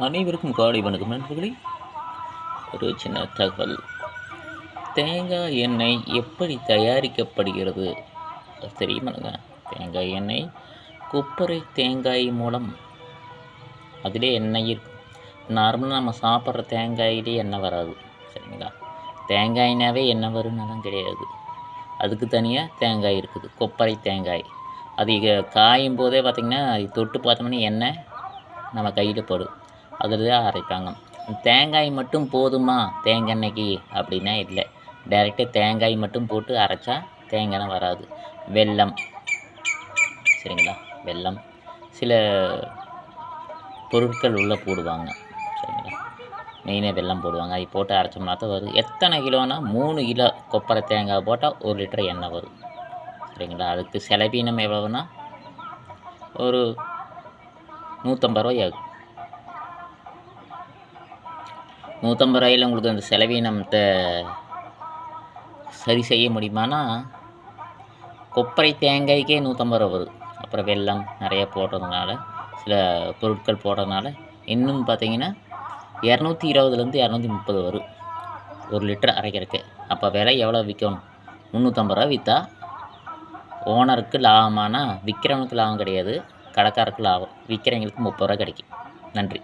அனைவருக்கும் காலை வணக்கம் நண்பர்களே. ஒரு சின்ன தகவல். தேங்காய் எண்ணெய் எப்படி தயாரிக்கப்படுகிறது? தெரியுமாங்க தேங்காய் எண்ணெய் கொப்பரை தேங்காய் மூலம் அதிலே எண்ணெய் இருக்கும். நார்மலாக நம்ம சாப்பிட்ற தேங்காயிலே எண்ணெய் வராது. சரிங்களா? தேங்காய்னாவே எண்ணெய் வரும்னெல்லாம் கிடையாது. அதுக்கு தனியாக தேங்காய் இருக்குது. கொப்பரை தேங்காய். அது காயும் போதே பார்த்திங்கன்னா அது தொட்டு பார்த்தோம்னா எண்ணெய் நம்ம கையில் படும். அதில் தான் அரைப்பாங்க. தேங்காய் மட்டும் போதுமா? தேங்காய் எண்ணெய்க்கு அப்படின்னா இல்லை. டைரெக்டாக தேங்காய் மட்டும் போட்டு அரைச்சா தேங்காய் எண்ணெய் வராது. வெல்லம். சரிங்களா? வெல்லம். சில பொருட்கள் உள்ளே போடுவாங்க. சரிங்களா? மெயினாக வெல்லம் போடுவாங்க. அது போட்டு அரைச்சோம்னா தான் வரும். எத்தனை கிலோனா மூணு கிலோ கொப்பரை தேங்காய் போட்டால் ஒரு லிட்டர் எண்ணெய் வரும். சரிங்களா? அதுக்கு செலவீனம் எவ்வளோன்னா ஒரு நூற்றம்பது ரூபாய் ஆகும். நூற்றம்பது ரூபாயில் உங்களுக்கு அந்த செலவீனத்தை சரி செய்ய முடியுமானா கொப்பரை தேங்காய்க்கே நூற்றம்பது ரூபா வருது. அப்புறம் வெல்லம் நிறைய போடுறதுனால சில பொருட்கள் போடுறதுனால இன்னும் பார்த்தீங்கன்னா இரநூத்தி இருபதுலேருந்து இரநூத்தி முப்பது வரும். ஒரு லிட்டர் அரைக்கிறதுக்கு. அப்போ விலை எவ்வளோ விற்கணும்? முந்நூற்றம்பது ரூபா விற்றா ஓனருக்கு லாபமானால் விற்கிறவனுக்கு லாபம் கிடையாது. கடைக்காரருக்கு லாபம். விற்கிறவங்களுக்கு முப்பது ரூபா கிடைக்கும். நன்றி.